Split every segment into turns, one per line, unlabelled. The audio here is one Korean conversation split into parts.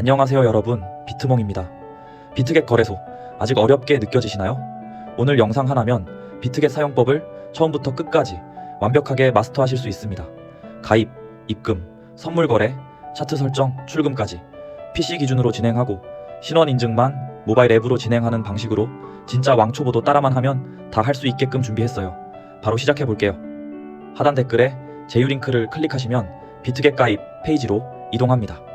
안녕하세요 여러분 비트몽입니다. 비트겟 거래소 아직 어렵게 느껴지시나요? 오늘 영상 하나면 비트겟 사용법을 처음부터 끝까지 완벽하게 마스터하실 수 있습니다. 가입, 입금, 선물 거래, 차트 설정, 출금까지 PC 기준으로 진행하고 신원 인증만 모바일 앱으로 진행하는 방식으로 진짜 왕초보도 따라만 하면 다 할 수 있게끔 준비했어요. 바로 시작해 볼게요. 하단 댓글에 제휴 링크를 클릭하시면 비트겟 가입 페이지로 이동합니다.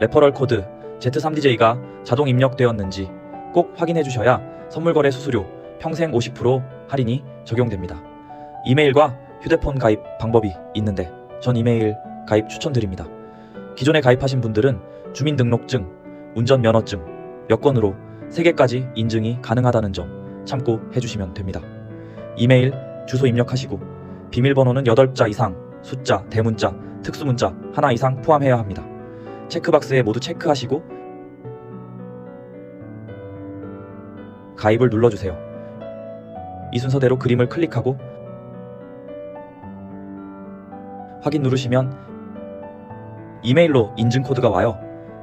레퍼럴 코드 Z3DJ가 자동 입력되었는지 꼭 확인해 주셔야 선물 거래 수수료 평생 50% 할인이 적용됩니다. 이메일과 휴대폰 가입 방법이 있는데 전 이메일 가입 추천드립니다. 기존에 가입하신 분들은 주민등록증, 운전면허증, 여권으로 3개까지 인증이 가능하다는 점 참고 해 주시면 됩니다. 이메일, 주소 입력하시고 비밀번호는 8자 이상, 숫자, 대문자, 특수문자 하나 이상 포함해야 합니다. 체크박스에 모두 체크하시고 가입을 눌러주세요. 이 순서대로 그림을 클릭하고 확인 누르시면 이메일로 인증 코드가 와요.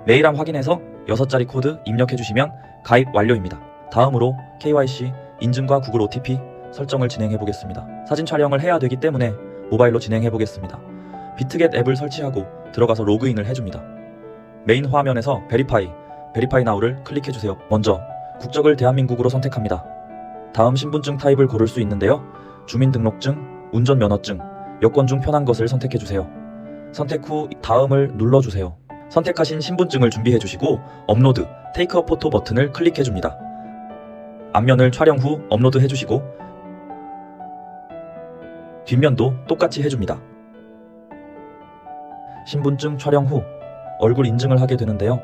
메일함 확인해서 6자리 코드 입력해 주시면 가입 완료입니다. 다음으로 KYC 인증과 구글 OTP 설정을 진행해 보겠습니다. 사진 촬영을 해야 되기 때문에 모바일로 진행해 보겠습니다. 비트겟 앱을 설치하고 들어가서 로그인을 해줍니다. 메인 화면에서 베리파이, 베리파이 나우를 클릭해 주세요. 먼저 국적을 대한민국으로 선택합니다. 다음 신분증 타입을 고를 수 있는데요. 주민등록증, 운전면허증, 여권 중 편한 것을 선택해 주세요. 선택 후 다음을 눌러 주세요. 선택하신 신분증을 준비해 주시고 업로드, 테이크 어 포토 버튼을 클릭해 줍니다. 앞면을 촬영 후 업로드 해 주시고 뒷면도 똑같이 해줍니다. 신분증 촬영 후 얼굴 인증을 하게 되는데요.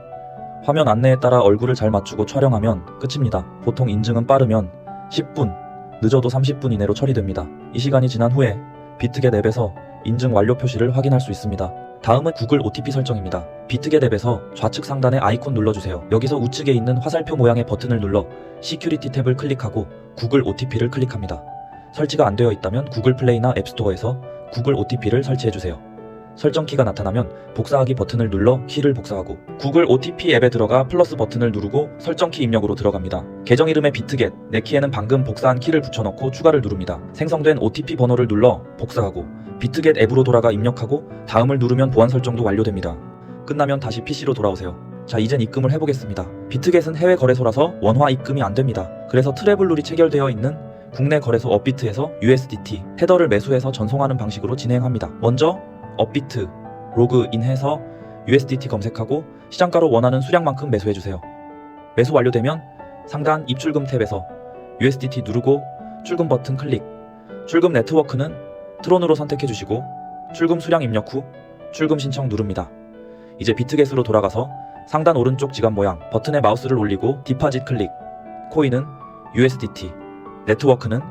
화면 안내에 따라 얼굴을 잘 맞추고 촬영하면 끝입니다. 보통 인증은 빠르면 10분, 늦어도 30분 이내로 처리됩니다. 이 시간이 지난 후에 비트겟 앱에서 인증 완료 표시를 확인할 수 있습니다. 다음은 구글 OTP 설정입니다. 비트겟 앱에서 좌측 상단에 아이콘 눌러주세요. 여기서 우측에 있는 화살표 모양의 버튼을 눌러 시큐리티 탭을 클릭하고 구글 OTP를 클릭합니다. 설치가 안 되어 있다면 구글 플레이나 앱스토어에서 구글 OTP를 설치해주세요. 설정 키가 나타나면 복사하기 버튼을 눌러 키를 복사하고 구글 OTP 앱에 들어가 플러스 버튼을 누르고 설정 키 입력으로 들어갑니다. 계정 이름에 비트겟, 내 키에는 방금 복사한 키를 붙여넣고 추가를 누릅니다. 생성된 OTP 번호를 눌러 복사하고 비트겟 앱으로 돌아가 입력하고 다음을 누르면 보안 설정도 완료됩니다. 끝나면 다시 PC로 돌아오세요. 자, 이젠 입금을 해보겠습니다. 비트겟은 해외 거래소라서 원화 입금이 안 됩니다. 그래서 트래블 룰이 체결되어 있는 국내 거래소 업비트에서 USDT 테더를 매수해서 전송하는 방식으로 진행합니다. 먼저 업비트 로그인해서 USDT 검색하고 시장가로 원하는 수량만큼 매수해주세요. 매수 완료되면 상단 입출금 탭에서 USDT 누르고 출금 버튼 클릭 출금 네트워크는 트론으로 선택해주시고 출금 수량 입력 후 출금 신청 누릅니다. 이제 비트겟으로 돌아가서 상단 오른쪽 지갑 모양 버튼에 마우스를 올리고 디파짓 클릭 코인은 USDT 네트워크는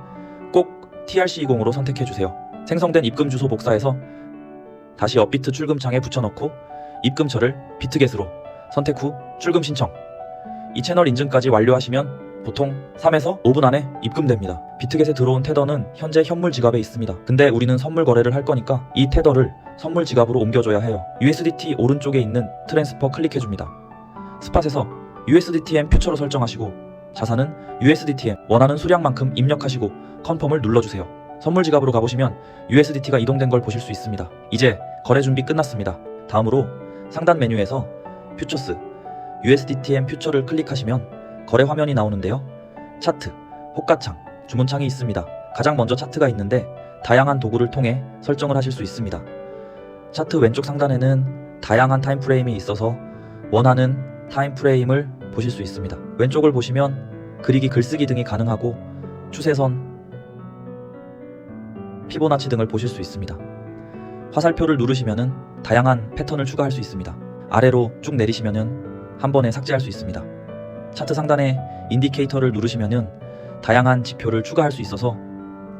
꼭 TRC20으로 선택해주세요. 생성된 입금 주소 복사해서 다시 업비트 출금창에 붙여넣고 입금처를 비트겟으로 선택 후 출금 신청. 이 채널 인증까지 완료하시면 보통 3에서 5분 안에 입금됩니다. 비트겟에 들어온 테더는 현재 현물 지갑에 있습니다. 근데 우리는 선물 거래를 할 거니까 이 테더를 선물 지갑으로 옮겨줘야 해요. USDT 오른쪽에 있는 트랜스퍼 클릭해줍니다. 스팟에서 USDTM 퓨처로 설정하시고 자산은 USDTM 원하는 수량만큼 입력하시고 컨펌을 눌러주세요. 선물 지갑으로 가보시면 USDT가 이동된 걸 보실 수 있습니다. 이제 거래 준비 끝났습니다. 다음으로 상단 메뉴에서 퓨처스 USDTM 퓨처를 클릭하시면 거래 화면이 나오는데요. 차트, 호가창, 주문창이 있습니다. 가장 먼저 차트가 있는데 다양한 도구를 통해 설정을 하실 수 있습니다. 차트 왼쪽 상단에는 다양한 타임프레임이 있어서 원하는 타임프레임을 보실 수 있습니다. 왼쪽을 보시면 그리기 글쓰기 등이 가능하고 추세선, 피보나치 등을 보실 수 있습니다. 화살표를 누르시면은 다양한 패턴을 추가할 수 있습니다. 아래로 쭉 내리시면은 한 번에 삭제할 수 있습니다. 차트 상단에 인디케이터를 누르시면은 다양한 지표를 추가할 수 있어서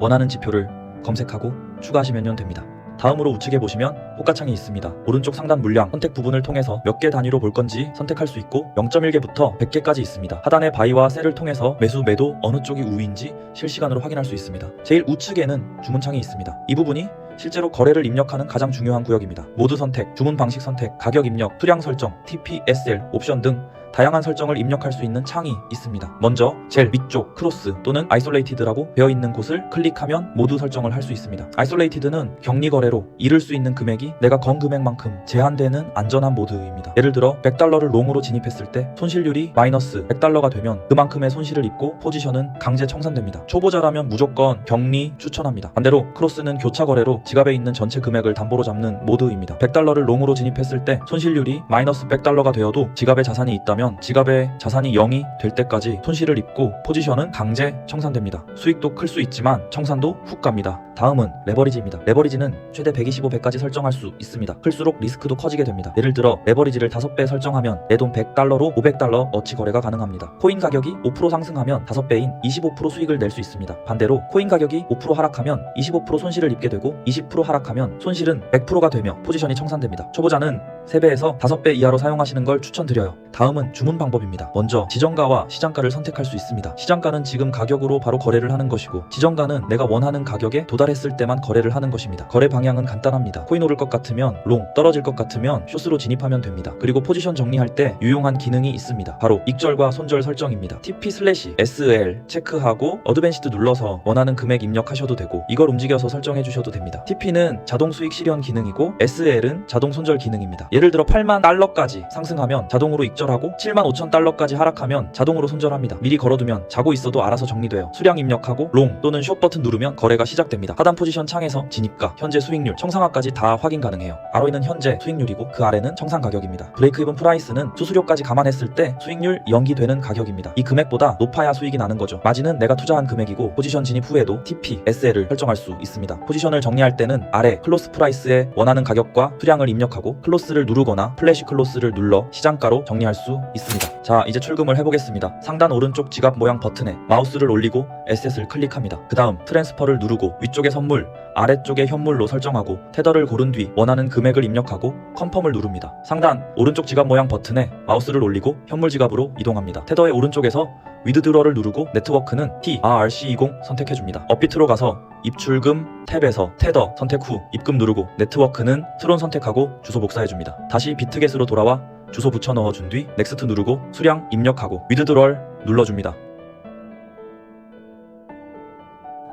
원하는 지표를 검색하고 추가하시면 됩니다. 다음으로 우측에 보시면 호가창이 있습니다. 오른쪽 상단 물량 선택 부분을 통해서 몇 개 단위로 볼 건지 선택할 수 있고 0.1개부터 100개까지 있습니다. 하단의 바이와 셀을 통해서 매수 매도 어느 쪽이 우위인지 실시간으로 확인할 수 있습니다. 제일 우측에는 주문창이 있습니다. 이 부분이 실제로 거래를 입력하는 가장 중요한 구역입니다. 모드 선택, 주문 방식 선택, 가격 입력, 수량 설정, TP, SL, 옵션 등 다양한 설정을 입력할 수 있는 창이 있습니다. 먼저 제일 위쪽 크로스 또는 아이솔레이티드라고 되어 있는 곳을 클릭하면 모두 설정을 할 수 있습니다. 아이솔레이티드는 격리 거래로 잃을 수 있는 금액이 내가 건 금액만큼 제한되는 안전한 모드입니다. 예를 들어 100달러를 롱으로 진입했을 때 손실률이 마이너스 100달러가 되면 그만큼의 손실을 입고 포지션은 강제 청산됩니다. 초보자라면 무조건 격리 추천합니다. 반대로 크로스는 교차 거래로 지갑에 있는 전체 금액을 담보로 잡는 모드입니다. 100달러를 롱으로 진입했을 때 손실률이 마이너스 100달러가 되어도 지갑에 자산이 있다면 지갑에 자산이 0이 될 때까지 손실을 입고 포지션은 강제 청산됩니다. 수익도 클 수 있지만 청산도 훅 갑니다. 다음은 레버리지입니다. 레버리지는 최대 125 배까지 설정할 수 있습니다. 클수록 리스크도 커지게 됩니다. 예를 들어 레버리지를 5배 설정하면 내 돈 100달러로 500달러 어치 거래가 가능합니다. 코인 가격이 5% 상승하면 5배인 25% 수익을 낼 수 있습니다. 반대로 코인 가격이 5% 하락하면 25% 손실을 입게 되고 20% 하락하면 손실은 100%가 되며 포지션이 청산됩니다. 초보자는 3배에서 5배 이하로 사용하시는 걸 추천드려요. 다음은 주문 방법입니다. 먼저 지정가와 시장가를 선택할 수 있습니다. 시장가는 지금 가격으로 바로 거래를 하는 것이고 지정가는 내가 원하는 가격에 도달했을 때만 거래를 하는 것입니다. 거래 방향은 간단합니다. 코인 오를 것 같으면 롱, 떨어질 것 같으면 숏으로 진입하면 됩니다. 그리고 포지션 정리할 때 유용한 기능이 있습니다. 바로 익절과 손절 설정입니다. TP 슬래시 SL 체크하고 어드밴시드 눌러서 원하는 금액 입력하셔도 되고 이걸 움직여서 설정해 주셔도 됩니다. TP는 자동 수익 실현 기능이고 SL은 자동 손절 기능입니다. 예를 들어 8만 달러까지 상승하면 자동으로 익절하고 7만 5천 달러까지 하락하면 자동으로 손절합니다. 미리 걸어두면 자고 있어도 알아서 정리돼요. 수량 입력하고 롱 또는 숏 버튼 누르면 거래가 시작됩니다. 하단 포지션 창에서 진입가, 현재 수익률, 청산가까지 다 확인 가능해요. 아로이는 현재 수익률이고 그 아래는 청산 가격입니다. 브레이크 이븐 프라이스는 수수료까지 감안했을 때 수익률 연기되는 가격입니다. 이 금액보다 높아야 수익이 나는 거죠. 마진은 내가 투자한 금액이고 포지션 진입 후에도 TP, SL을 설정할 수 있습니다. 포지션을 정리할 때는 아래 클로스 프라이스에 원하는 가격과 수량을 입력하고 클로스를 누르거나 플래시 클로스를 눌러 시장가로 정리할 수 있습니다. 자, 이제 출금을 해보겠습니다. 상단 오른쪽 지갑 모양 버튼에 마우스를 올리고 에셋을 클릭합니다. 그 다음 트랜스퍼를 누르고 위쪽에 선물, 아래쪽에 현물로 설정하고 테더를 고른 뒤 원하는 금액을 입력하고 컨펌을 누릅니다. 상단 오른쪽 지갑 모양 버튼에 마우스를 올리고 현물 지갑으로 이동합니다. 테더의 오른쪽에서 위드드러를 누르고 네트워크는 TRRC20 선택해줍니다. 업비트로 가서 입출금 탭에서 테더 선택 후 입금 누르고 네트워크는 트론 선택하고 주소 복사해줍니다. 다시 비트겟으로 돌아와 주소 붙여 넣어준 뒤 넥스트 누르고 수량 입력하고 위드드럴 눌러줍니다.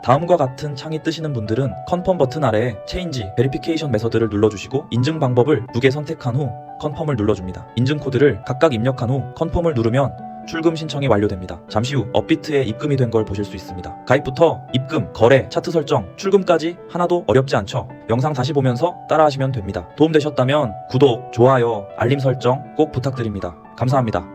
다음과 같은 창이 뜨시는 분들은 컨펌 버튼 아래에 체인지, 베리피케이션 메서드를 눌러주시고 인증 방법을 두 개 선택한 후 컨펌을 눌러줍니다. 인증 코드를 각각 입력한 후 컨펌을 누르면 출금 신청이 완료됩니다. 잠시 후 업비트에 입금이 된 걸 보실 수 있습니다. 가입부터 입금, 거래, 차트 설정, 출금까지 하나도 어렵지 않죠? 영상 다시 보면서 따라하시면 됩니다. 도움되셨다면 구독, 좋아요, 알림 설정 꼭 부탁드립니다. 감사합니다.